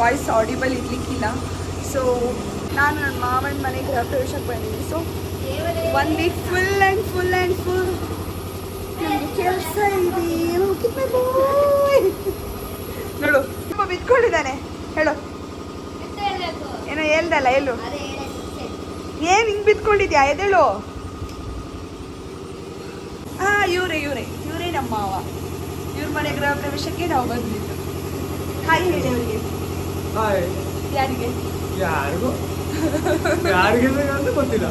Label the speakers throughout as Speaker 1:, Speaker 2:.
Speaker 1: Voice audible ಇರಲಿಕ್ಕಿಲ್ಲ. So ನಾನು ನನ್ನ ಮಾವನ ಮನೆ ಗೃಹ ಪ್ರವೇಶಕ್ಕೆ ಬಂದಿದ್ದೀನಿ. So one week full and full and full ನನಗೆ ಕೆಲಸ ಇದೆ. ನೋಡು, ತುಂಬ ಬಿದ್ಕೊಂಡಿದ್ದಾನೆ. ಹೇಳು. ಏನೋ ಹೇಳ್ದಲ್ಲ, ಹೇಳು. ಏನು ಹಿಂಗೆ ಬಿದ್ಕೊಂಡಿದ್ಯಾ? ಎದೇಳು ಹಾಂ, ಇವರೇ ಇವರೇ. ಇವರೇ ನಮ್ಮ ಮಾವ. ಇವ್ರ ಮನೆ ಗೃಹ ಪ್ರವೇಶಕ್ಕೆ ನಾವು ಬಂದಿದ್ದು ಹಾಯ್ ಹೇಳಿ ಅವರಿಗೆ.
Speaker 2: ಹಾಯ್
Speaker 1: ಯಾರಿಗೆ?
Speaker 2: ಯಾರಿಗೂ? ಯಾರಿಗೆ ಅಂತ ಗೊತ್ತಿಲ್ಲ.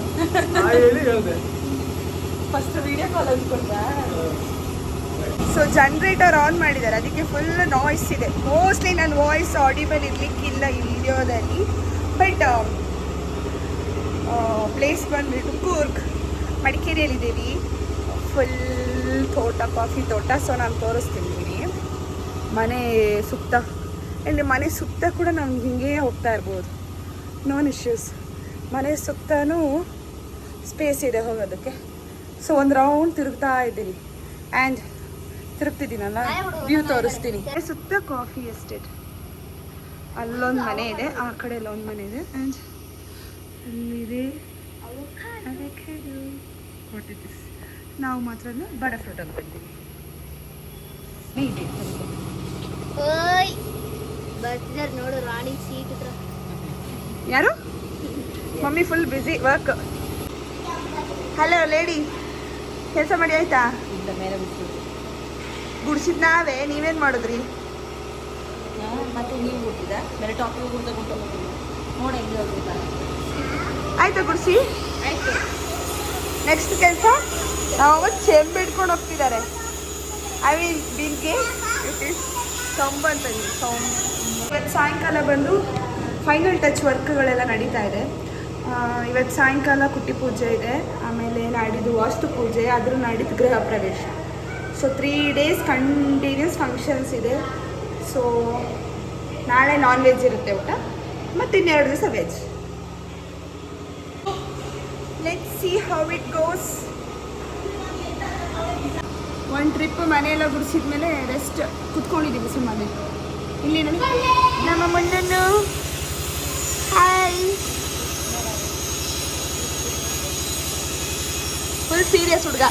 Speaker 2: ಹಾಯ್ ಹೇಳಿ ಹೇಳ್ದೆ.
Speaker 1: ಫಸ್ಟ್ ವಿಡಿಯೋ ಕಾಲ್ ಅಂದ್ಕೊಂಡ್ರಾ ಸೊ ಜನ್ರೇಟರ್ ಆನ್ ಮಾಡಿದ್ದಾರೆ. ಅದಕ್ಕೆ ಫುಲ್ ನಾಯ್ಸ್ ಇದೆ. ಮೋಸ್ಟ್ಲಿ ನನ್ನ ವಾಯ್ಸ್ ಆಡಿಬಲ್ ಇರಲಿಕ್ಕಿಲ್ಲ ಈ ವಿಡಿಯೋದಲ್ಲಿ ಬಟ್ ಪ್ಲೇಸ್ ಬಂದ್ಬಿಟ್ಟು ಕೂರ್ಗ್ ಮಡಿಕೇರಿಯಲ್ಲಿದ್ದೀವಿ. ಫುಲ್ ತೋಟ ಕಾಫಿ ತೋಟ. ಸೊ ನಾನು ತೋರಿಸ್ತೀನಿ ಮನೆ ಸುತ್ತ ಇಲ್ಲಿ ಮನೆ ಸುತ್ತ ಕೂಡ ನಾವು ಹಿಂಗೆ ಹೋಗ್ತಾ ಇರ್ಬೋದು. ನೋನ್ ಇಶ್ಯೂಸ್ ಮನೆ ಸುತ್ತನೂ ಸ್ಪೇಸ್ ಇದೆ ಹೋಗೋದಕ್ಕೆ. ಸೊ ಒಂದು ರೌಂಡ್ ತಿರುಗ್ತಾ ಇದ್ದೀನಿ ಆ್ಯಂಡ್ ತಿರುಗ್ತಿದ್ದೀನಲ್ಲ? ವ್ಯೂ ತೋರಿಸ್ತೀನಿ. ಸುತ್ತ ಕಾಫಿ ಎಸ್ಟೇಟ್ ಅಲ್ಲೊಂದು ಮನೆ ಇದೆ. ಆ ಕಡೆ ಒಂದು ಮನೆ ಇದೆ. ಆ್ಯಂಡ್ ಅಲ್ಲಿದೆ? ನಾವು ಮಾತ್ರ ಬಡ ಫ್ರೂಟ್ ಬಂದಿದ್ದೀವಿ ನೀಟ್
Speaker 3: ಓಯ್ ಬರ್ತಿದಾರೆ ನೋಡು ರಾಣಿ ಸೀಟ್ ಹತ್ರ.
Speaker 1: ಯಾರು? Mummy full busy work hello lady ಕೆಲಸ ಮಾಡಿ ಆಯ್ತಾ? ಗುಡ್ಸಿದ್ ನಾವೇ ನೀವೇನು ಮಾಡಿದ್ರಿ?
Speaker 4: ಮತ್ತೆ ನೀವು ಕೊಟ್ಟಿದ್ದ ಬೇರೆ ಟಾಪಿಗೆ ಕೊಡ್ತಾ ಕೊಟ್ಟು ನೋಡ ಹೆಂಗೆ
Speaker 1: ಆಯ್ತಾ ಗುಡ್ಸಿ?
Speaker 3: ಆಯ್ತು.
Speaker 1: ನೆಕ್ಸ್ಟ್ ಕೆಲಸ? ನಾವು ಚೆಂಬು ಇಟ್ಕೊಂಡು ಹೋಗ್ತಿದ್ದಾರೆ ಐ ಮೀನ್ ಬಿಂಕಿ. ಇಟ್ ಇಸ್ ಸೊಂಬು ಅಂತ ಸೊಂಬು ಇವತ್ತು ಸಾಯಂಕಾಲ ಬಂದು ಫೈನಲ್ ಟಚ್ ವರ್ಕ್ಗಳೆಲ್ಲ ನಡೀತಾ ಇದೆ. ಇವತ್ತು ಸಾಯಂಕಾಲ ಕುಟ್ಟಿ ಪೂಜೆ ಇದೆ, ಆಮೇಲೆ ನಾಡಿದ್ದು ವಾಸ್ತು ಪೂಜೆ ಅದ್ರ ನಾಡಿದ್ದು ಗೃಹ ಪ್ರವೇಶ. So three days continuous functions ಇದೆ. ಸೊ ನಾಳೆ ನಾನ್ ವೆಜ್ ಇರುತ್ತೆ ಊಟ, ಮತ್ತು ಇನ್ನೆರಡು ದಿವಸ veg let see how it goes ಒಂದು ಟ್ರಿಪ್ ಮನೆಯೆಲ್ಲ ಗುಡಿಸಿದ್ಮೇಲೆ ರೆಸ್ಟ್ ಕುತ್ಕೊಂಡಿದ್ದೀವಿ ಸುಮ್ಮನೆ. ಇಲ್ಲಿ ನೋಡಿ ನಮ್ಮ ಮಣ್ಣನ್ನು ಹಾಯ್ ಫುಲ್ ಸೀರಿಯಸ್ ಹುಡುಗ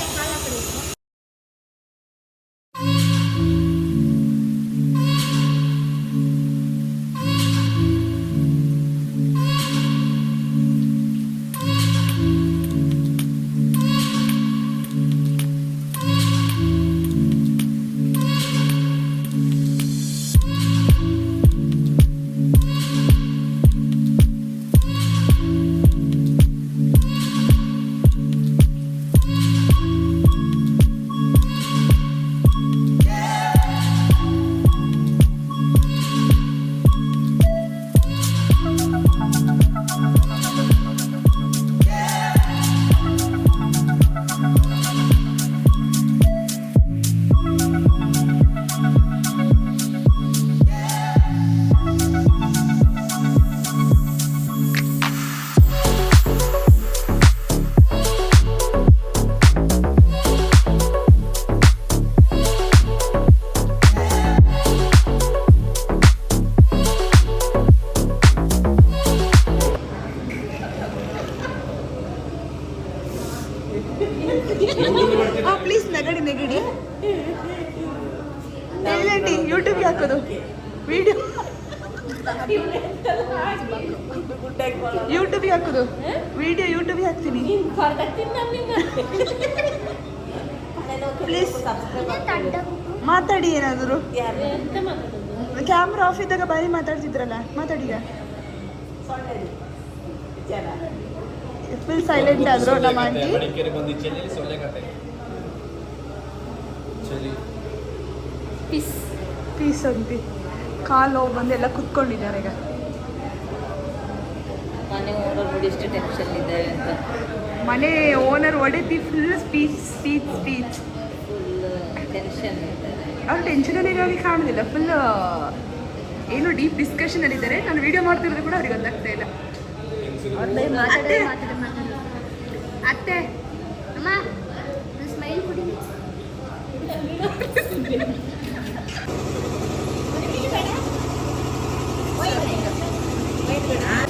Speaker 1: ಕ್ಯಾಮ್ರಾ ಆಫ್ ಇದ್ದಾಗ ಬಾರಿ ಮಾತಾಡ್ತಿದ್ರಲ್ಲ ಮಾತಾಡಿದ ಫುಲ್ ಸೈಲೆಂಟ್ ಆದ್ರು ನಮ್ಮ ಆಂಟಿ
Speaker 3: ಪೀಸ್
Speaker 1: ಪೀಸ್ ಅಂತಿ ಕಾಲು ಹೋಗಿ ಬಂದು ಎಲ್ಲ ಕುತ್ಕೊಂಡಿದ್ದಾರೆ ಈಗ.
Speaker 4: ಮನೆ ಓನರ್ ಎಷ್ಟು ಟೆನ್ಷನ್ ಇದ್ದಾರೆ ಅಂತ.
Speaker 1: ಮನೆ owner ಒಡೆತಿ full speech speech speech
Speaker 4: full tension ಇದ್ದಾರೆ
Speaker 1: ಅವ್ರು ಟೆನ್ಷನಲ್ಲಿ ಇರೋರಿಗೆ ಕಾಣುದಿಲ್ಲ. ಫುಲ್ ಏನು ಡೀಪ್ ಡಿಸ್ಕಷನ್ ಅಲ್ಲಿ ಇದ್ದಾರೆ. ನಾನು ವಿಡಿಯೋ ಮಾಡ್ತಿರೋದು ಕೂಡ ಅವ್ರಿಗೆ ಗೊತ್ತಾಗ್ತಾ ಇಲ್ಲ. ಅತ್ತೆ. ಅತ್ತೆ.
Speaker 3: ಅಮ್ಮ ಸ್ಮೈಲ್ ಕೊಡಿ.
Speaker 1: Wait,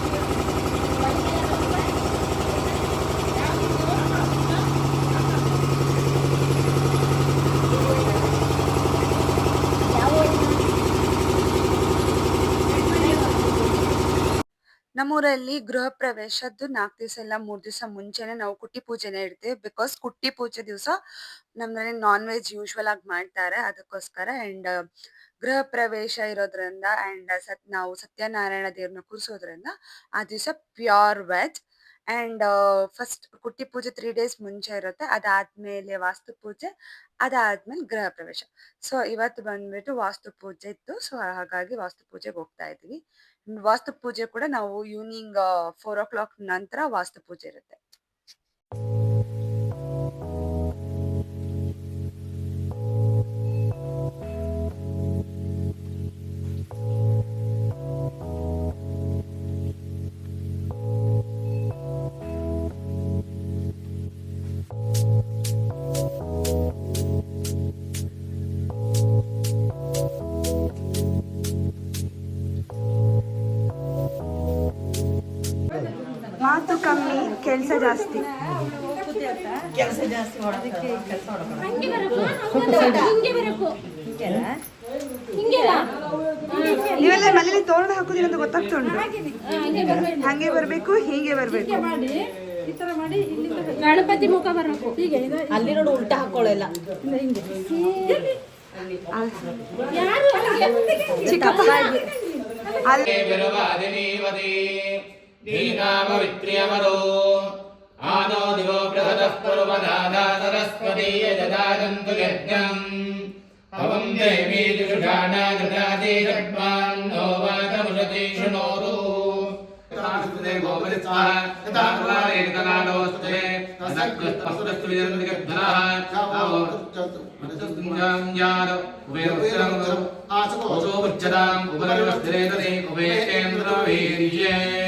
Speaker 1: ನಮ್ಮೂರಲ್ಲಿ ಗೃಹ ಪ್ರವೇಶದ್ದು ನಾಲ್ಕು ದಿವಸ ಇಲ್ಲ, ಮೂರು ದಿವಸ ಮುಂಚೆನೆ ನಾವು ಕುಟ್ಟಿ ಪೂಜೆನೆ ಇಡ್ತೀವಿ. ಬಿಕಾಸ್ ಕುಟ್ಟಿ ಪೂಜೆ ದಿವಸ ನಮ್ಮನೇಲಿ ನಾನ್ ವೆಜ್ ಯೂಶ್ವಲ್ ಆಗಿ ಮಾಡ್ತಾರೆ. ಅದಕ್ಕೋಸ್ಕರ ಅಂಡ್ ಗೃಹ ಪ್ರವೇಶ ಇರೋದ್ರಿಂದ ಅಂಡ್ ಸತ್, ನಾವು ಸತ್ಯನಾರಾಯಣ ದೇವ್ರನ್ನ ಕೂರಿಸೋದ್ರಿಂದ ಆ ದಿವಸ ಪ್ಯೂರ್ ವೆಜ್ ಅಂಡ್ ಫಸ್ಟ್ ಕುಟ್ಟಿ ಪೂಜೆ ತ್ರೀ ಡೇಸ್ ಮುಂಚೆ ಇರುತ್ತೆ. ಅದಾದ್ಮೇಲೆ ವಾಸ್ತು ಪೂಜೆ, ಅದಾದ್ಮೇಲೆ ಗೃಹ ಪ್ರವೇಶ. ಸೊ ಇವತ್ತು ಬಂದ್ಬಿಟ್ಟು ವಾಸ್ತು ಪೂಜೆ ಇತ್ತು. ಸೊ ಹಾಗಾಗಿ ವಾಸ್ತು ಪೂಜೆಗೆ ಹೋಗ್ತಾ ಇದ್ದೀವಿ. ವಾಸ್ತು ಪೂಜೆ ಕೂಡ ನಾವು ಈವ್ನಿಂಗ್ ಫೋರ್ ಓ ಕ್ಲಾಕ್ ನಂತರ ವಾಸ್ತು ಪೂಜೆ ಇರುತ್ತೆ. ಕೆಲಸ ಜಾಸ್ತಿ
Speaker 4: ಕೆಲಸ ಜಾಸ್ತಿ ಮಾಡೋದಕ್ಕೆ ಕೆಲಸ ಮಾಡೋಣ
Speaker 3: ಹಿಂಗೆ ಬರಬೇಕು ಹಿಂಗೆ ಬರಬೇಕು ಹಿಂಗೆಲ್ಲ
Speaker 1: ನೀವೆಲ್ಲ ಮನೇಲಿ ತೋರಣ ಹಾಕುದಿಲ್ಲ ಅಂತ ಗೊತ್ತಾಗ್ತಾ ಉಂಟು ಹಂಗೆ ಬರ್ಬೇಕು ಹೀಗೆ ಬರ್ಬೇಕು
Speaker 3: ಗಣಪತಿ ಮುಖ ಬರಬೇಕು ಹೀಗೆ
Speaker 4: ಅಲ್ಲಿ ನೋಡು ಉಲ್ಟಾ ಹಾಕೊಳ್ಳಲ್ಲ
Speaker 1: ಚಿಕ್ಕಪ್ಪ
Speaker 2: दीनामवित्र्यवरो आनो दिवो बृहदः पर्वनादा सरस्वतीय ददाजन्तु यज्ञम् हवं देवी जुषुषाणा गृहादे षड्मान्नो वाचमुषति शृणोतु उपयोगम्
Speaker 5: उपलब्धे उपवेशेन्द्रवीर्ये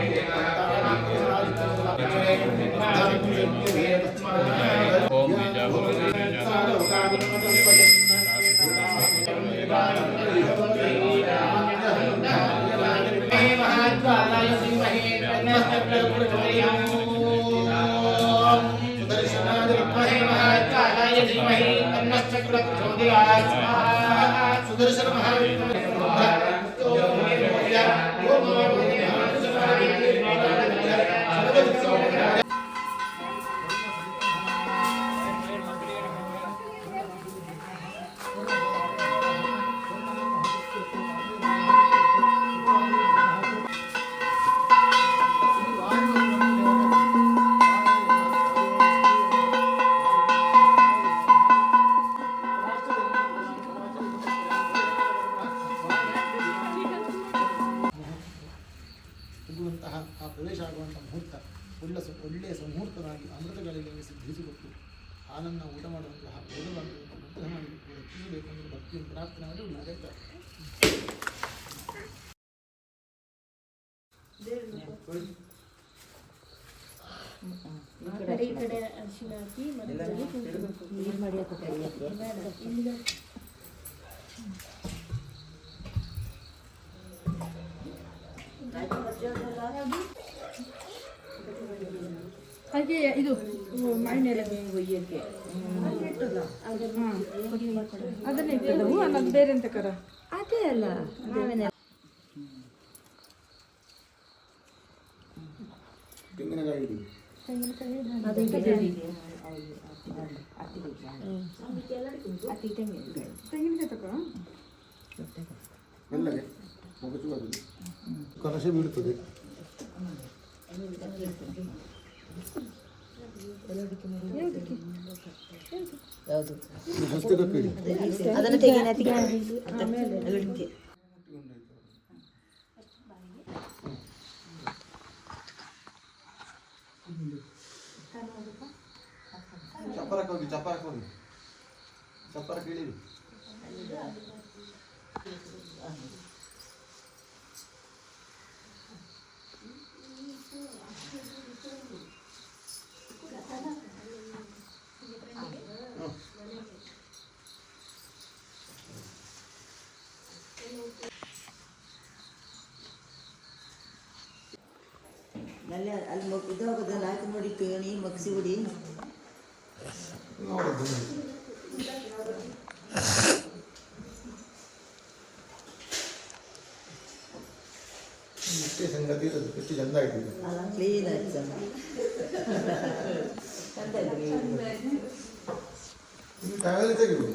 Speaker 5: सुदर्शन महावीर ಪ್ರವೇಶ ಆಗುವಂಥ ಮುಹೂರ್ತ ಒಳ್ಳೆ ಸ ಒಳ್ಳೆಯ ಮುಹೂರ್ತವಾಗಿ ಅಮೃತಗಳಿಗೆ ಸಿದ್ಧಿಸಿಕೊಟ್ಟು ಹಾಲನ್ನು ಊಟ ಮಾಡುವಂತಹ ವೇದವನ್ನು ಅನುಗ್ರಹ ಮಾಡಿ ರಕ್ಷಿಸಬೇಕು ಅನ್ನೋ ಭಕ್ತಿಯನ್ನು ಪ್ರಾರ್ಥನೆ ಮಾಡಿ
Speaker 3: ಈ ಕಡೆ ಅರಿಶಿನ ಹಾಕಿ ಕುಂಕುಮ. ಹಾಗೆ ಇದು ಮಣ್ಣೆಲ್ಲ ಒಯ್ಯಕ್ಕೆ ಅದನ್ನೇ ಹೂ ಅನ್ನೋದು ಬೇರೆ ಅಂತ ಕರ.
Speaker 4: ಅದೇ ಅಲ್ಲ ನಾವೇನೆ
Speaker 5: ತೆಂಗಿನಕಾಯಿ
Speaker 1: ತಗೋ?
Speaker 5: ಕಲಶ ಇಡಿ
Speaker 4: ಅದನ್ನು ತೆಗಿನ ತೆಗಿ ಅದಕ್ಕೆ
Speaker 5: ಚಪ್ಪರಕ್ಕೆ ಹೋಗಿ ಚಪ್ಪರಕ್ಕೆ ಹೋಗಿ ಚಪ್ಪರ ಕೇಳಿರಿ
Speaker 4: ಅಲ್ಲಿ ಅಲ್ಲಿ ಮಗ್ ಇದಾಗೋದಲ್ಲ ಆಯ್ತು ನೋಡಿ ಕೇಣಿ ಮಗ್ಸಿ ಬಿಡಿ
Speaker 5: ನೋಡೋದು ಇಷ್ಟೇ ಸಂಗತಿ ಇರೋದು ಎಷ್ಟು ಚಂದ ಆಯ್ತು ಇದು.
Speaker 4: ಅಲ್ಲ ಕ್ಲೀನ್ ಆಯ್ತು ಚಂದ ಚಂದ ಇದ್ರಿ
Speaker 5: ಈ ಟವೆಲ್ ತೆಗಿಬೋದು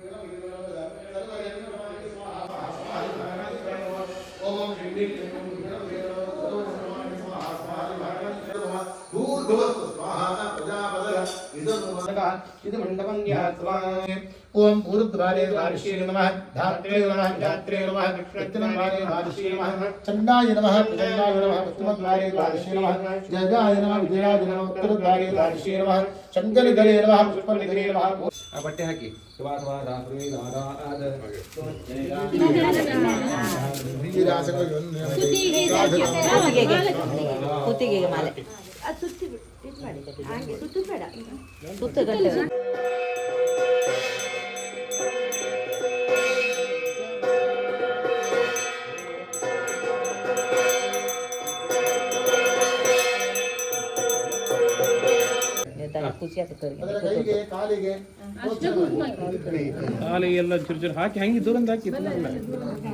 Speaker 5: भूर्भवत्तु ಪ್ರಯಾಣಿ ಭಾರವಾದಿ ಇಂದ್ರ ಪ್ರಯಾಣಿ ಬ್ರಹ್ಮ ದೇವ ಯಾತ್ರ ಇಂದ್ರ ಪ್ರಯಾಣಿ ಧರ್ಮದಾಸ ಇಂದ್ರ ಪ್ರಯಾಣಿ ಸಮ ಸೌಮಾತ್ರೆ ಧಾತು ಇಂದ್ರ ಪ್ರಯಾಣಿ ಗಂಧಾರಿ ಇಂದ್ರ ಪ್ರಯಾಣಿ ಪೂಜಾಕರಾಧನೆ ಸುವರ್ಚಿತ ಮತ್ತು ಮುಖಾಗ್ರಮ ಎದುರು ದಾನವ ವಿಲಾನ ಸಂಬೋಧನ ಪೂರ್ವಾರ್ಧಾನವರಾಯ ಅಪರಾಧಾನಮಧ್ಯದಿ ಅಭಿಗಾರದದೆ ವೃತ್ತನಕ್ತಿ ವೃತ್ತಾಶ್ರಮಾಹುತಿಂ ತಮ ಓಂ ಊರ್ಧ್ವಾರೇ ದ್ವಾದಶೇ ನಮಃ ಧಾತ್ರೇ ನಮಃ ಧಾತ್ರೇ ನಮಃ ದಕ್ಷಿಣದ್ವಾರೇ ದ್ವಾದಶೇ ನಮಃ ಚಂಡಾಯ ನಮಃ ಪ್ರಚಂಡಾಯ ನಮಃ ಪಶ್ಚಿಮದ್ವಾರೇ ದ್ವಾದಶೇ ನಮಃ ಜಗಾಯ ನಮಃ ವಿಜಯಾಯ ನಮಃ ಉತ್ತರದ್ವಾರೇ ದ್ವಾದಶೇ ನಮಃ ಶಂಕರಗಲೇ ನಮಃ ಪುಷ್ಪನಿಧರೇ ನಮಃ
Speaker 2: ಆ ಬಟ್ಟೆ ಹಾಕಿ
Speaker 4: ಕುತ್ತಿಗೆಗೆ ಮಾಲೆ ಸುತ್ತ ಗಂಟೆ ಖುಷಿ
Speaker 5: ಅದರ
Speaker 4: ಆಗ್ತದೆ
Speaker 5: ಕೈಗೆ ಕಾಲಿಗೆ
Speaker 6: ಕಾಲಿಗೆಲ್ಲ ಚೂರು ಚೂರು ಹಾಕಿ ಹಂಗೆ ದೂರಂದ ಹಾಕಿ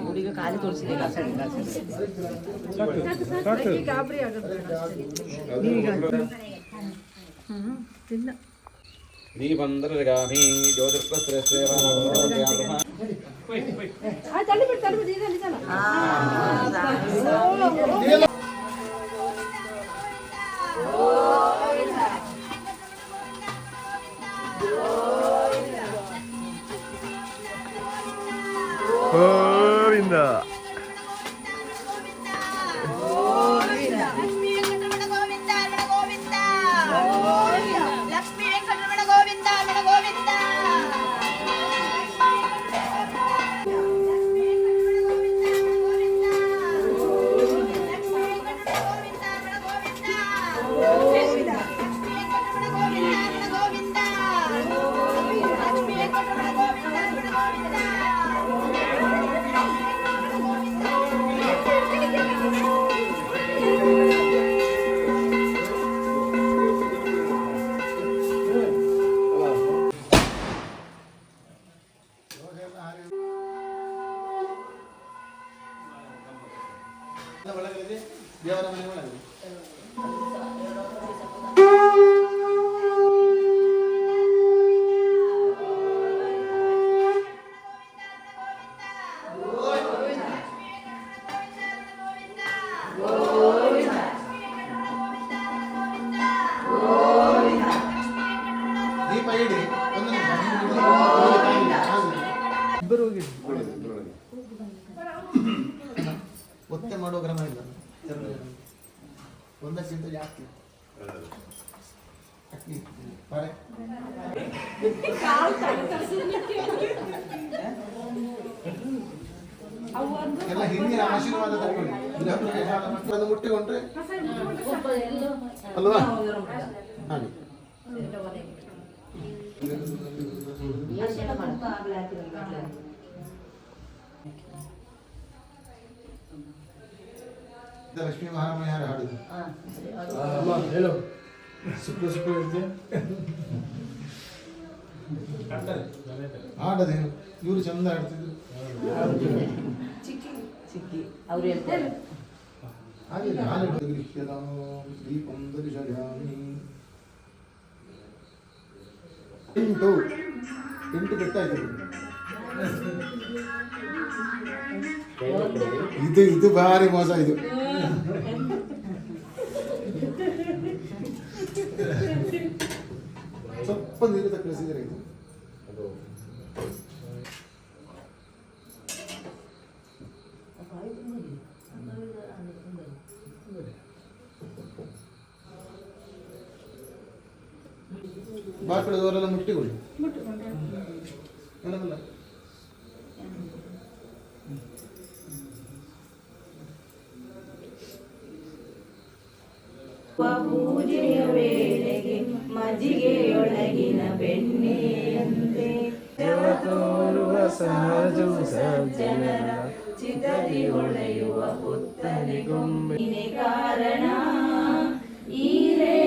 Speaker 4: ಹುಡುಗ ಖಾಲಿ ತೋರಿಸಿದೆ
Speaker 6: ಸಾಕು ಸಾಕು
Speaker 3: ಗಾಬರಿ ಆಗುತ್ತೆ
Speaker 2: ದೀಪಂದರಗಾಮಿ ಜ್ಯೋತಿರ್ಪಸ್ರೇವ
Speaker 5: ಇಡಿ ಒಂದು ಇಬ್ಬರು ಹೋಗಿ ಒತ್ತೆ ಮಾಡೋ ಕ್ರಮ ಇಲ್ಲ. ಒಂದಕ್ಕಿಂತ ಜಾಸ್ತಿ. ಎಲ್ಲ ಹಿರಿಯರ ಆಶೀರ್ವಾದ ತಗೊಳ್ಳಿ ಮುಟ್ಟಿ ಮುಟ್ಟಿಕೊಂಡ್ರೆ ಅಲ್ವಾ? ಹಾಗೆ ಲಕ್ಷ್ಮೀ ಮಹಾರಾಮಯ್ಯ ಯಾರು ಹಾಡಿದ್ದು ಹೇಳು. ಸುಪ್ರ ಸುಪ್ರ ಇರ್ತೀಯ ಹಾಡದೇನು ಇವರು ಚಂದ ಹಾಡ್ತಿದ್ರು.
Speaker 4: ಚಿಕ್ಕಿ ಅವ್ರು ಹೇಳ್ತಾರೆ.
Speaker 5: ಹಾಗೆ ಹಾಲು ದೃಶ್ಯದ ದೀಪಂ ದರ್ಶಯಾಮಿ ಎಂಟು ಎಂಟು ಗೊತ್ತಾಯ್ತು ಇದು ಇದು ಭಾರಿ ಮೋಸ ಇದು ಸ್ವಲ್ಪ ನೀರು ಕಳಿಸಿದ್ರೆ ಇದು
Speaker 3: ಪೂಜೆಯ ವೇಳೆಗೆ ಮಜ್ಜಿಗೆಯೊಳಗಿನ ಬೆಣ್ಣೆಯಂತೆ ತೋರುವ ಸಹಜ ಸಜ್ಜನರ ಚಿತರಿ ಹೊಳೆಯುವ ಪುತ್ತನಿಗೊಮ್ಮೆ ಕಾರಣ ಈರೇಳು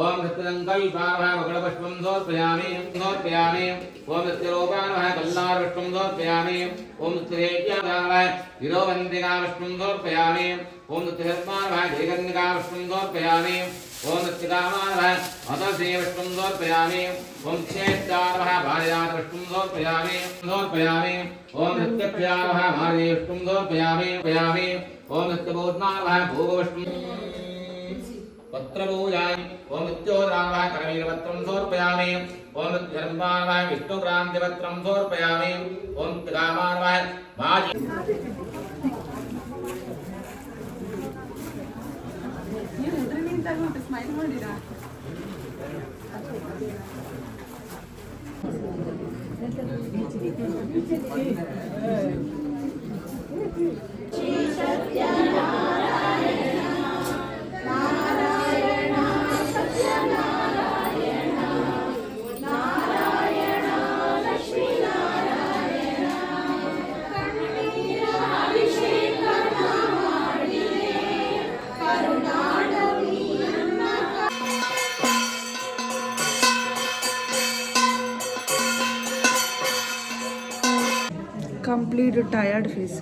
Speaker 2: ओम नृत्यङ्कविपावगणपुष्पं समर्पयामि समर्पयामि। ओम नृत्यरूपाणः कल्लारपुष्पं समर्पयामि। ओम नृत्यरेव्याः हिरोवन्दिकापुष्पं ओम नृत्यधर्माणः जयगन्धिकापुष्पं ओम नृत्यकामानः अतसेवपुष्पं ओम क्षेत्रावः भार्यापुष्पं समर्पयामि। समर्पयामि। ओम नृत्यप्यावः मार्यपुष्पं समर्पयामि। पयामि ओम नृत्यपूर्णावः भूगपुष्पं पत्रपूजामि ॐ नित्योदानवः करवीरपत्रं समर्पयामि ॐ नित्यधर्मानवः विष्णुक्रान्तिपत्रं समर्पयामि ॐ नित्यकामानवः भाजी
Speaker 1: ನೀವು ಎದುರು ನಿಂತಾಗ ಮತ್ತೆ ಸ್ಮೈಲ್ ಮಾಡಿರಾ ಕಂಪ್ಲೀಟ್ ಟಯರ್ಡ್ ಫೇಸ್